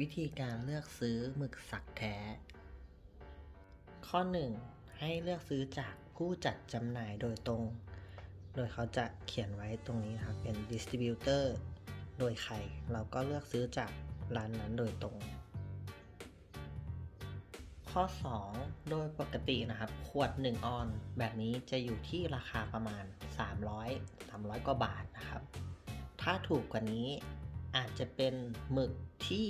วิธีการเลือกซื้อหมึกสักแท้ ข้อ 1 ให้เลือกซื้อจากผู้จัดจำหน่ายโดยตรง โดยเขาจะเขียนไว้ตรงนี้ครับเป็นดิสติบิวเตอร์โดยใคร เราก็เลือกซื้อจากร้านนั้นโดยตรง ข้อ 2 โดยปกตินะครับ ขวด 1 ออน แบบนี้จะอยู่ที่ราคาประมาณ 300 300 กว่าบาทนะครับ ถ้าถูกกว่านี้อาจจะเป็นหมึกที่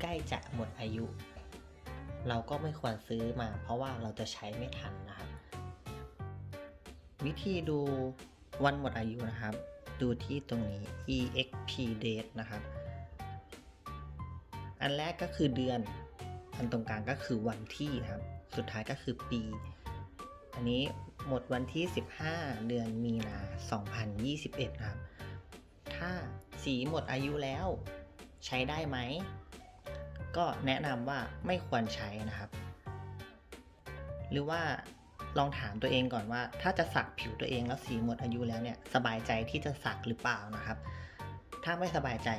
ใกล้จะหมดอายุ เราก็ไม่ควรซื้อมา เพราะว่าเราจะใช้ไม่ทันนะครับ วิธีดูวันหมดอายุนะครับ ดูที่ตรงนี้ exp date นะครับ อันแรกก็คือเดือน อันตรงกลางก็คือวันที่ครับ สุดท้ายก็คือปี อันนี้หมดวันที่ 15 เดือนมีนา 2021 นะครับ ถ้าสีหมดอายุแล้ว ใช้ได้ไหม ก็แนะนำว่าไม่ควรใช้นะครับ หรือว่าลองถามตัวเองก่อนว่า ถ้าจะสักผิวตัวเองแล้วสีหมดอายุแล้วเนี่ยสบายใจที่จะสักหรือเปล่านะครับ ถ้าไม่สบายใจ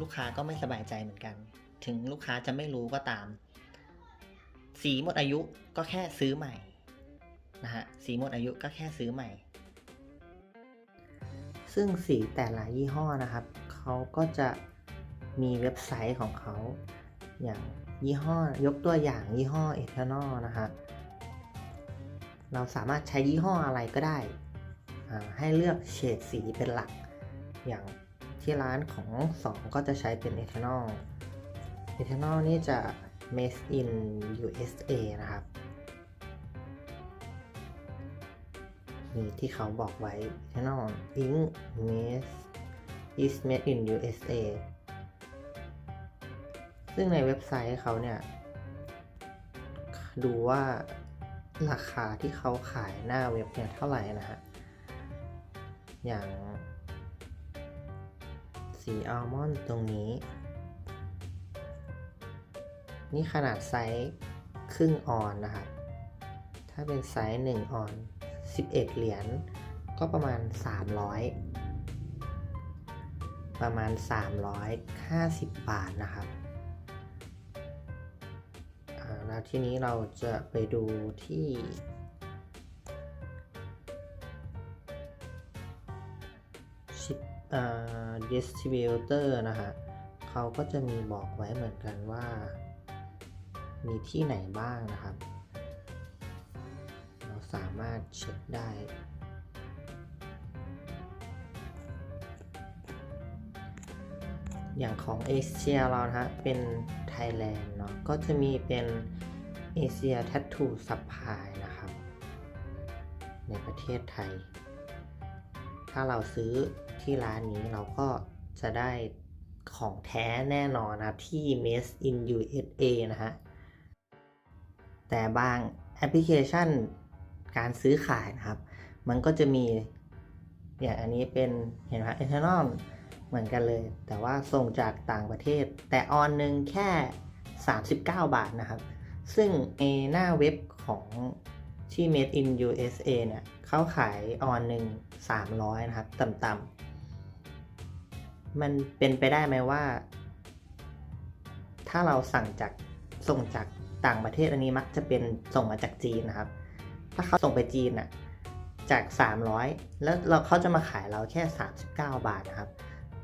ลูกค้าก็ไม่สบายใจเหมือนกัน ถึงลูกค้าจะไม่รู้ก็ตาม สีหมดอายุก็แค่ซื้อใหม่นะฮะสีหมดอายุก็แค่ซื้อใหม่ ซึ่งสีแต่ละยี่ห้อนะครับเขาก็จะมีเว็บไซต์ของเขา อย่างยี่ห้อยกตัวอย่างยี่ห้อเอทานอลนะฮะเราสามารถใช้ยี่ห้ออะไรก็ได้ ให้เลือกเฉดสีเป็นหลัก อย่างที่ร้านของสองก็จะใช้เป็นเอทานอลเอทานอลนี่จะ made in USA นะครับนี่ที่เขาบอกไว้ Eternal Ink Made is made in USA ซึ่งในเว็บไซต์เขาเนี่ย ดูว่าราคาที่เขาขายหน้าเว็บเนี่ยเท่าไหร่นะฮะ อย่าง สีอัลมอนด์ตรงนี้ นี่ขนาดไซส์ครึ่งออนนะครับ ถ้าเป็นไซส์1ออน 11 เหรียญ ก็ประมาณ 300 ประมาณ 350 บาทนะครับ ทีนี้เราจะไปดูที่ชิปอ่า distributor นะฮะเขาก็จะมีบอกไว้เหมือนกันว่า มีที่ไหนบ้างนะครับ เราสามารถเช็คได้ อย่างของเอเชียเรานะฮะเป็นไทยแลนด์เนาะก็จะมีเป็นเอเชีย t ท t ทูซั p พลายนะครับ ในประเทศไทย ถ้าเราซื้อที่ร้านนี้เราก็จะได้ของแท้แน่นอนนะที่ Made in USA นะฮะ แต่บางแอปพลิเคชันการซื้อขายนะครับ มันก็จะมีอย่างอันนี้เป็นเห็นไหมเอทานอล เหมือนกันเลย แต่ว่าส่งจากต่างประเทศ แต่ออนหนึ่งแค่ 39 บาทนะครับ ซึ่งในหน้าเว็บของที่ Made in USA เนี่ยเขาขายออนหนึ่ง300 นะครับ ต่ำๆ มันเป็นไปได้ไหมว่า ถ้าเราสั่งจากส่งจากต่างประเทศอันนี้มักจะเป็นส่งมาจากจีนนะครับ ถ้าเขาส่งไปจีนน่ะจาก 300 แล้วเราเขาจะมาขายเราแค่ 39 บาทนะครับ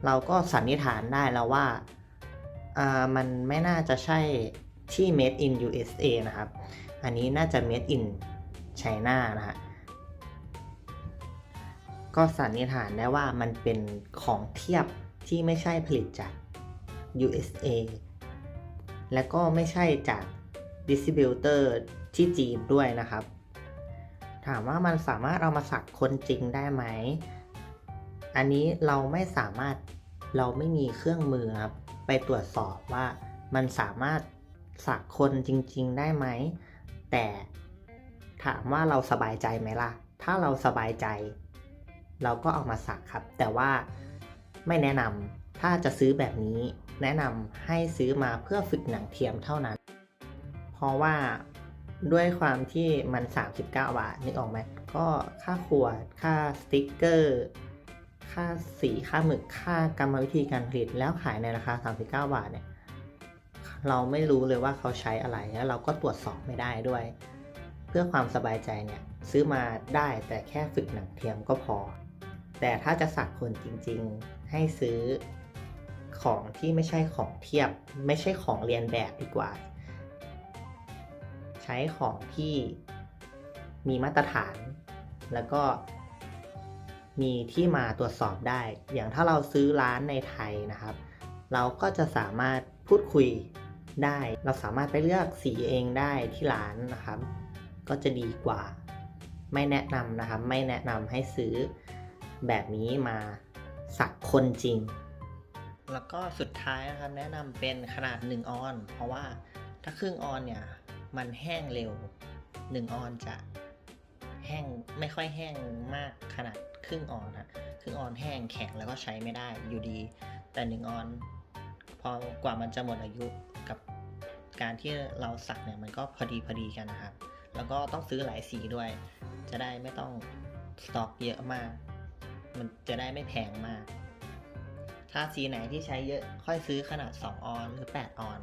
เราก็สันนิษฐานได้แล้วว่าามันไม่น่าจะใช่ที่ made in USA นะครับ อันนี้น่าจะ made in China นะฮะ ก็สันนิษฐานได้ว่ามันเป็นของเทียบที่ไม่ใช่ผลิตจาก USA และก็ไม่ใช่จากดิสติบิวเตอร์ที่จีนด้วยนะครับ ถามว่ามันสามารถเอามาสักคนจริงได้ไหม อันนี้เราไม่สามารถเราไม่มีเครื่องมือครับไปตรวจสอบว่ามันสามารถสักคนจริง ๆ ได้ไหม แต่ถามว่าเราสบายใจไหมล่ะ ถ้าเราสบายใจ เราก็เอามาสักครับ แต่ว่าไม่แนะนำถ้าจะซื้อแบบนี้ แนะนำให้ซื้อมาเพื่อฝึกหนังเทียมเท่านั้น เพราะว่าด้วยความที่มัน 39 บาทนึกออกไหมก็ค่าขวด ค่าสติกเกอร์ ค่าสีค่าหมึกค่ากรรมวิธีการผลิตแล้วขายในราคา 39 บาทเนี่ยเราไม่รู้เลยว่าเขาใช้อะไรแล้วเราก็ตรวจสอบไม่ได้ด้วย เพื่อความสบายใจเนี่ยซื้อมาได้แต่แค่ฝึกหนังเทียมก็พอ แต่ถ้าจะสักคนจริงๆ ให้ซื้อของที่ไม่ใช่ของเทียบ ไม่ใช่ของเรียนแบบดีกว่า ใช้ของที่มีมาตรฐาน แล้วก็ มีที่มาตรวจสอบได้ อย่างถ้าเราซื้อร้านในไทยนะครับ เราก็จะสามารถพูดคุยได้ เราสามารถไปเลือกสีเองได้ที่ร้านนะครับ ก็จะดีกว่า ไม่แนะนำนะครับ ไม่แนะนำให้ซื้อแบบนี้มาสักคนจริง แล้วก็สุดท้ายนะครับแนะนำเป็นขนาด 1 ออน เพราะว่าถ้าครึ่งออนเนี่ยมันแห้งเร็ว 1 ออนจะแห้งไม่ค่อยแห้งมากขนาด ครึ่งออนนะครึ่งออนแห้งแข็งแล้วก็ใช้ไม่ได้อยู่ดี แต่1ออนพอกว่ามันจะหมดอายุกับการที่เราสักเนี่ยมันก็พอดีพอดีกันนะครับ แล้วก็ต้องซื้อหลายสีด้วย จะได้ไม่ต้องสต็อกเยอะมาก มันจะได้ไม่แพงมาก ถ้าสีไหนที่ใช้เยอะค่อยซื้อขนาด 2 ออนหรือ 8 ออน